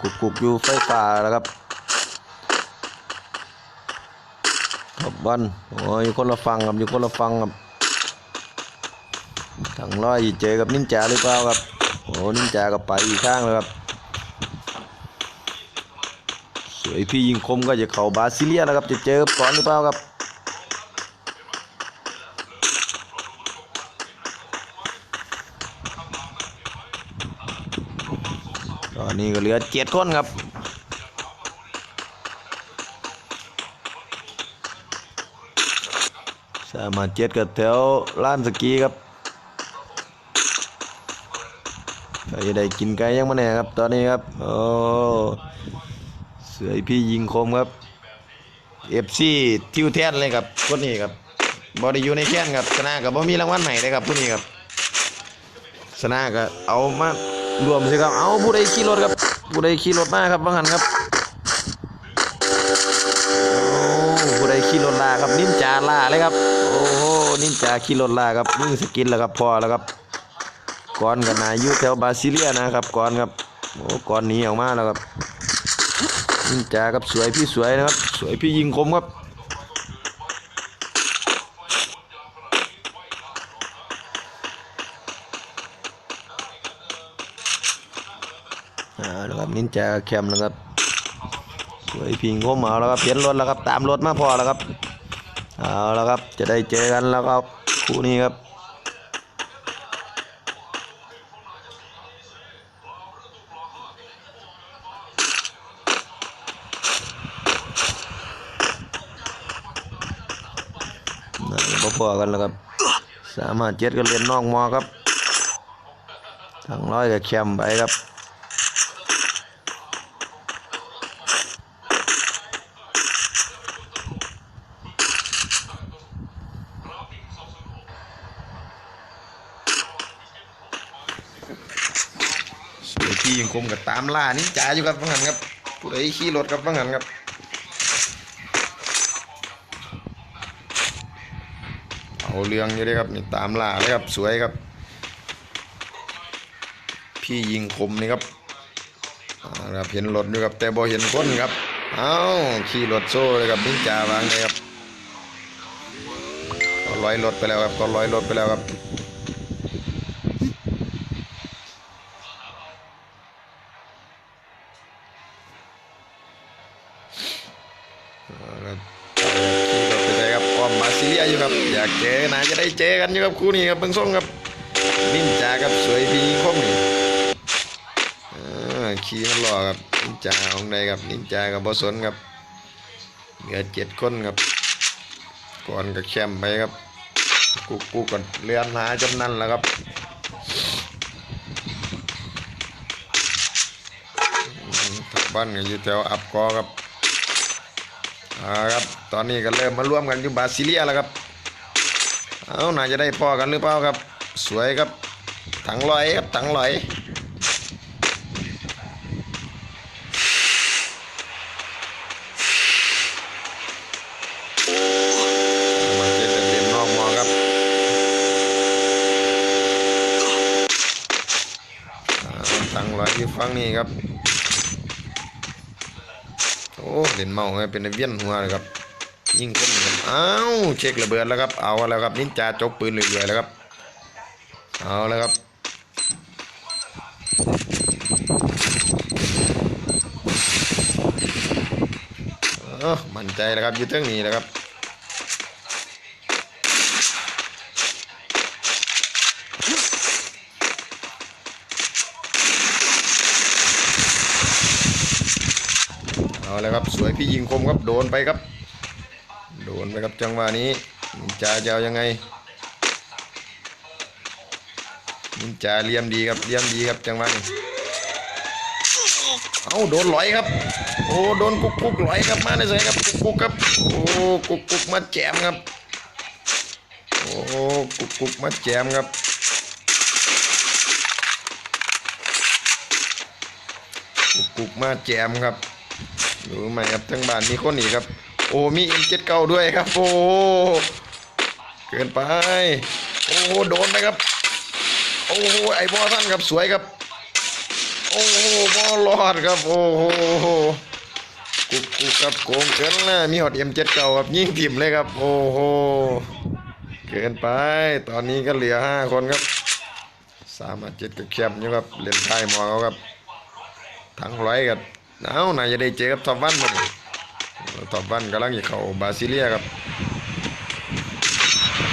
กุกกุกอยู่ไฟป่าแล้วครับขอบวันโอ้ยอยู่คนละฟังครับอยู่คนละฟังครับถังร้อยเจอกับนินจาหรือเปล่าครับโอ้นินจาก็ไปอีกข้างเลยครับสวยพี่ยิงคมก็จะเข้าบาซิเลียแล้วครับจะเจอกับก่อนหรือเปล่าครับ อนนี้ก็เหลือเจ็ดคนครับสามารถเจ็ดกับแถวล้านสกีครับก็จะได้กินไก่ยังมาแน่ครับ ตอนนี้ครับโอ้เสือพี่ยิงคมครับเอฟซีทิวแทนเลยครับคนนี้ครับบอดี้อยู่ในแค้นครับชนะกับบ่มีรางวัลใหม่เลยครับผู้นี้ครับชนะก็เอามา รวมสิครับ เอาผู้ใดขี่รถครับผู้ใดขี่รถมาครับบางหันครับโอ้ผู้ใดขี่รถลาครับนินจาลาเลยครับโอ้โหนินจาขี่รถลาครับมึงสกินแล้วครับพอแล้วครับก่อนกันนาอยู่แถวบาซิเลียนะครับก่อนครับโอ้ก่อนหนีออกมาแล้วครับนินจาครับสวยพี่สวยนะครับ สวยพี่ยิงคมครับ แจแคมแล้วครับสวยพิงโคมเอาแล้วครับเปลี่ยนรถแล้วครับตามรถมาพอแล้วครับเอาแล้วครับจะได้เจอกันแล้วครับคู่นี้ครับนะพอๆกันแล้วครับสามารถเจ็ดกันเรียนนอกมอครับทั้งร้อยกับแคมไปครับ สวยพี่ยัง คมกับตามล่านินจาอยู่ครับฟังหันครับผู้ใดขี่รถครับฟังหันครับเอาเรื่องอยู่เลยครับนี่ตามล่าเลยครับสวยครับ พี่ยิงคมนี่ครับครับเห็นรถอยู่ครับแต่บ่เห็นคนครับ เอาขี่รถโซ่เลยครับนินจาวางเลยครับก็ร้อยรถไปแล้วครับก็ร้อยรถไปแล้วครับ อยู่ครับ อยากเจอนะจะได้เจอกันอยู่ครับคู่นี้ครับเบิ่งส่งครับนินจากับสวยพีคมนี่ขี่มันรอครับนินจาของใดครับนินจากับบอสนครับเหลือเจ็ดคนครับ ก่อนกับแคมป์ไปครับกูกูก่อนเรือนหาจนนั่นแล้วครับทักบ้านก็อยู่แถวอับกอครับอ่าครับ ตอนนี้ก็เริ่มมาร่วมกันอยู่บาซิเลียแล้วครับ เอาน่าจะได้พอกันหรือเปล่าครับ สวยครับถังลอยครับถังลอยมาเจอกันเรียนนอกมอครับถังลอยอยู่ฝั่งนี้ครับ โอ้เล่นเมาไงเป็นเวียนหัวเลยครับ ยิงคนครับอ้าวเช็คระเบิดแล้วครับ เอาแล้วครับนินจาจกปืนเรื่อยๆแล้วครับ เอาแล้วครับเออมั่นใจแล้วครับอยึดเรื่องนี้แล้วครับเอาแล้วครับสวยพี่ยิงคมครับโดนไปครับ โดนไปครับจังหวะนี้นินจาจะเอายังไงนินจาเลี่ยมดีครับเลี่ยมดีครับจังหวะนี้เอาโดนลอยครับ โอ้โดนกุกกุกลอยครับมาในใส่ครับกุกกุกครับโอ้กุกกุกมาแจมครับโอ้กุกกุกมาแจมครับกุกกุกมาแจมครับดูไหมครับทั้งบ้านมีคนอีกครับ โอ้มีเอ็มเจ็ดเก้าด้วยครับ โอ้เกินไป โอ้โดนไปครับ โอ้ไอ้บอท่านครับสวยครับ โอ้โหบอลอดครับ โอ้โหกุกกุกครับโกงเกินนะมีหอดเอ็มเจ็ดเก่าครับยิ่งถิ่มเลยครับ โอ้โหเกินไป ตอนนี้ก็เหลือห้าคนครับสามารถเจ็ดกับแคมอยู่ครับเล่นไทยหมอเขาครับทั้งร้อยกันเอ้านายจะได้เจอกับทอปวันหมด ทอปวันกำลังจะเข้าบาซิเลียครับ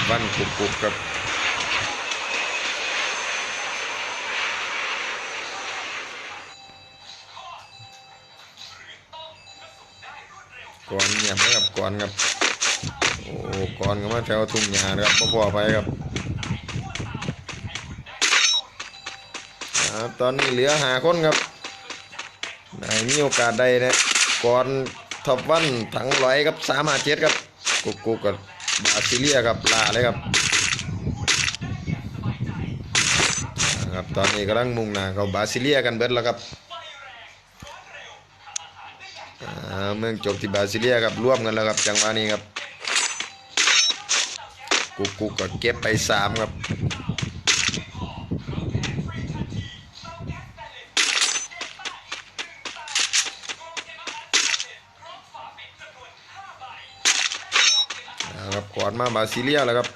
วันกุกกุกครับก่อนเงียบนะครับก่อนครับโอ้ก่อนก็มาแถวทุ่งหญ้านะครับพ่อพ่อไปครับครับตอนนี้เหลือหาคนครับไหนมีโอกาสได้นะก่อน ท็อปวันถังร้อยครับสามหาเจ็ดครับกุกกุกับบาซิเลียครับลาเลยครับครับตอนนี้กำลังมุ่งหน้าเข้าบาซิเลียกันเบิดแล้วครับเมืองจบที่บาซิเลียครับร่วมกันแล้วครับจังหวะนี้ครับกุกกุกก็เก็บไปสามครับ ดมาบาซิเลียแล้วครับ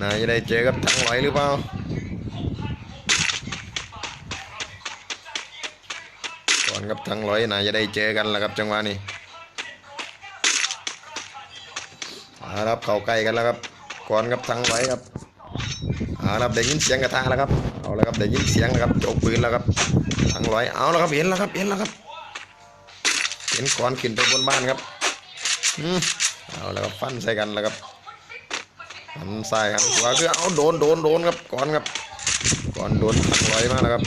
นายจะได้เจอกับทั้งไหลหรือเปล่าก่อนกับทั้งร้อยน่าจะได้เจอกันแล้วครับจังหวะนี้อาละครับเข้าใกล้กันแล้วครับก่อนกับทั้งร้อยครับเอาละครับได้ยินเสียงกระทะแล้วครับเอาละครับได้ยินเสียงแล้วครับโจกปืนแล้วครับทั้งร้อยเอาแล้วครับเห็นแล้วครับเห็นแล้วครับเห็นก่อนขึ้นไปบนบ้านครับอืม เอาแล้วครับฟันใส่กันแล้วครับหันซ้ายหันขวาคือเอาโดนโดนโดนครับก่อนครับ ก่อนโดนทั้งร้อยมาแล้วครับ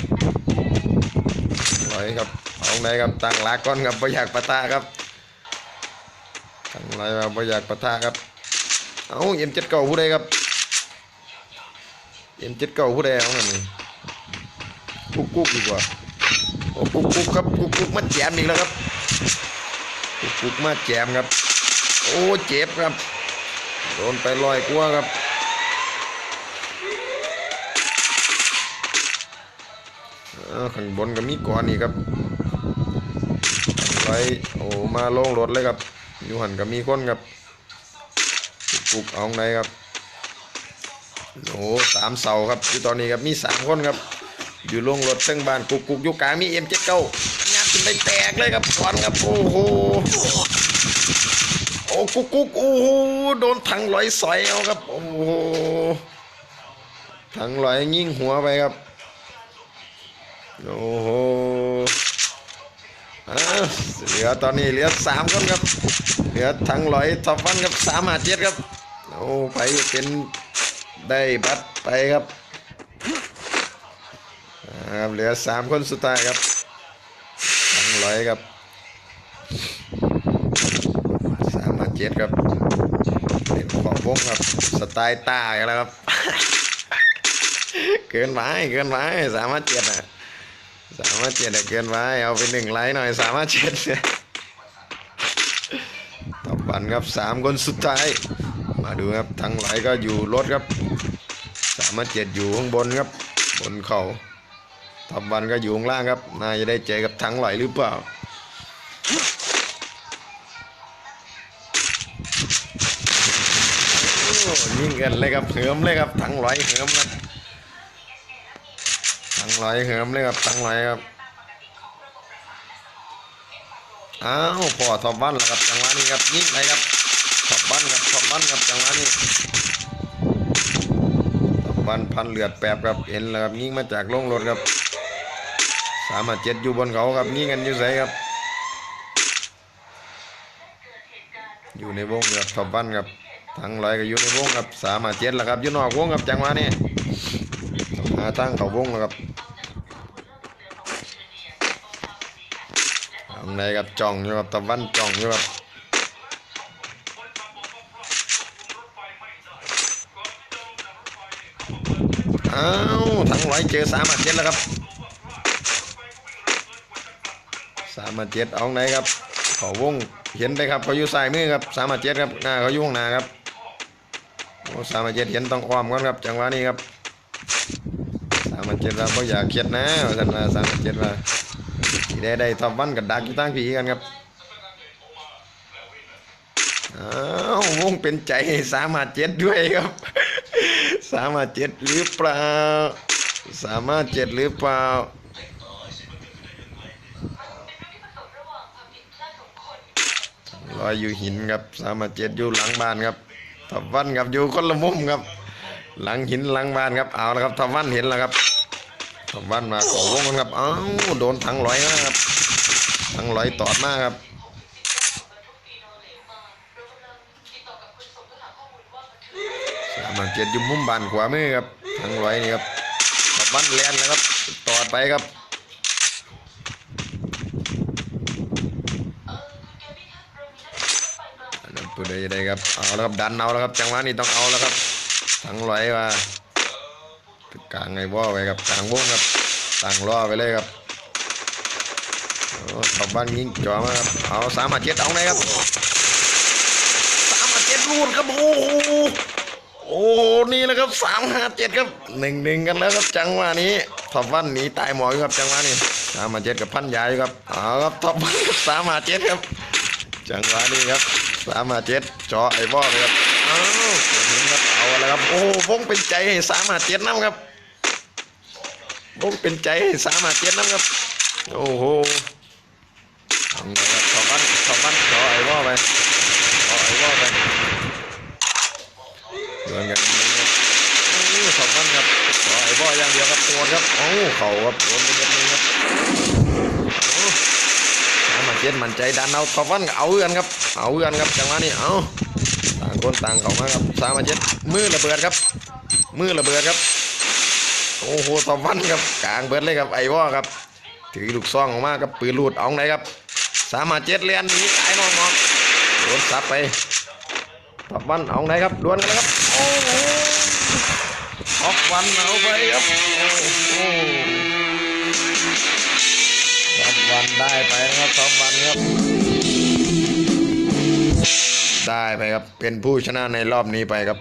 ร้อยครับเอาไหนครับตั้งหลักก่อนครับไม่อยากปะทะครับตั้งไรครับไม่อยากปะทะครับเอาเอ็มเจ็ดเก่าผู้ใดครับเอ็มเจ็ดเก่าผู้ใดเอาหน่อยกุ๊กกุ๊กดีกว่าโอ้กุ๊กกุ๊กครับกุ๊กกุ๊กมาแจมอีกแล้วครับกุ๊กกุ๊กมาแจมครับ โอ้เจ็บครับ โดนไปลอยกลัวครับข้างบนก็มีก้อนนี่ครับไปโอ้มาลงรถเลยครับอยู่หันก็มีคนครับปุกเอาไหนครับโอ้สามเสาครับอยู่ตอนนี้ครับมีสามคนครับ อยู่ลงรถเส้งบ้านกุกกุกอยู่กลางมีเอ็มเจ็ดเก้างัดขึ้นไปแตกเลยครับก่อนครับโอ้โห อ้กุ๊กกุ๊กโอ้โหโดนถังลอยสอยเอาครับ โอ้โหถังลอยยิงหัวไปครับ โอ้โหเหลือตอนนี้เหลือสามคนครับ เหลือทั้งร้อยท็อปวันครับสามหาเจ็ดครับ โอ้ไปเป็นได้บัตรไปครับครับเหลือสามคนสุดท้ายครับทั้งร้อยครับสามหาเจ็ดครับเป็นขอบวงครับ สไตล์ตากันแล้วครับ เกินไปเกินไปสามารถเจ็ดอะสามารถเจ็ดเกินไปเอาไปหนึ่งไลค์หน่อยสามารถเจ็ดเนี่ยต่อปันครับสามคนสุดท้าย มาดูครับทั้งไหลก็อยู่รถครับ สามารถเจ็ดอยู่ข้างบนครับ บนเขาต่อปันก็อยู่ข้างล่างครับน่าจะได้เจอกับทั้งไหลหรือเปล่า ยิงกันเลยครับเหิมเลยครับทั้งไหลเหิมครับทั้งร้อยเหิมเลยครับทั้งร้อยครับอ้าวพอทอบบ้านแล้วครับจังหวะนี้ครับยิงไปครับทอบบ้านครับทอบบ้านครับจังหวะนี้ทอบบ้านพันเหลือดแปบครับเห็นแล้วครับยิงมาจากลงรถครับสามารถเจ็ดอยู่บนเขาครับยิงกันอยู่ไสครับ อยู่ในวงครับทอบบ้านครับ ทั้งร้อยก็อยู่ในวงครับสามาเจ็ดแล้วครับอยู่นอกวงครับจังหวะนี้หาตั้งเขาวงแล้วครับทางในครับจ่องอยู่ครับตะวันจ่องอยู่ครับอ้าวทั้งร้อยเจอสามาเจ็ดแล้วครับสามาเจ็ดเอาไหนครับเขาวงเห็นไปครับเขาอยู่ซ้ายมือครับสามาเจ็ดครับหน้าเขาอยู่ข้างหน้าครับ โอ้สามาเจ็ดเห็นต้องอ้อมก่อนครับจังหวะนี้ครับสามามารถเจ็ดว่าบ่อยากเครียดนะว่าซั่นว่าสามาเจ็ดว่าสิได้ได้ทอปวันกับดักอยู่ตั้งผีกันครับอ้าววงเป็นใจสามาเจ็ดด้วยครับสามาเจ็ดหรือเปล่าสามาเจ็ดหรือเปล่าลอยอยู่หินครับสามาเจ็ดอยู่หลังบ้านครับ ทับวันครับอยู่คนละมุมครับ หลังหินหลังบ้านครับเอาล้วครับทับวันเห็นแล้วครับทับวันมาขอวงกันครับเอ้าโดนถังลอยนะครับถังลอยตอดมากครับสามเจ็ดยู่มุมบ้านขวามือครับถังลอยนี่ครับทับวันแลนแล้วครับตอดไปครับ อันนั้นตัวใดจะได้ครับเอาแล้วครับดันเอาแล้วครับ จังหวะนี้ต้องเอาแล้วครับทั้งร้อยว่ากลางไงบ่ไปครับกลางวงครับตั้งล้อไปเลยครับโอ้ขอบบ้านยิงจ่อมาครับเอาสามาเจ็ดเอาไหนครับสามาเจ็ดรูดครับโอ้โหโอ้โหนี่นะครับสามห้าเจ็ดครับหนึ่งหนึ่งกันแล้วครับจังหวะนี้ท็อปวันหนีตายหมอยู่ครับจังหวะนี้สามาเจ็ดกับพันยายครับเอาครับท็อปวันสามาเจ็ดครับ จังหวะนี้ครับ สามาเจ็ดเจาะไอ้บอเลยครับเอ้าวเห็นครับเอาแล้วครับ โอ้โหวงเป็นใจให้สามาเจ็ดน้ำครับวงเป็นใจให้สามาเจ็ดน้ำครับ โอ้โหทำไงครับขอบ้านขอบ้านจาะไอ้บอไปจาะไอ้บอไปเดินกันนี่ครับโอ้ขอบ้านครับจาะไอ้บออย่างเดียวครับตัวครับโอ้เข่าครับโดนไปเม็ดนึงครับโอ้ สามารถเจ็ดมันใจดันเอาทอฟันเอาเอือนครับเอาเอือนครับจังหวะนี้เอาต่างคนต่างเข้ามาครับสามาเจ็ดมือระเบิดครับ มือระเบิดครับโอ้โหทอฟันครับกลางเบิดเลยครับไอ้วอครับ ถือลูกซองออกมากับปืนลูดเอาไหนครับสามาเจ็ดเลียนนีตายนองออกโดนซับไปทอฟันเอาไหนครับดวลกันแล้วครับโอ้โหทอฟันเอาไปครับโอ้โห ท็อปวันได้ไปนะครับท็อปวันครับได้ไปครับเป็นผู้ชนะในรอบนี้ไปครับ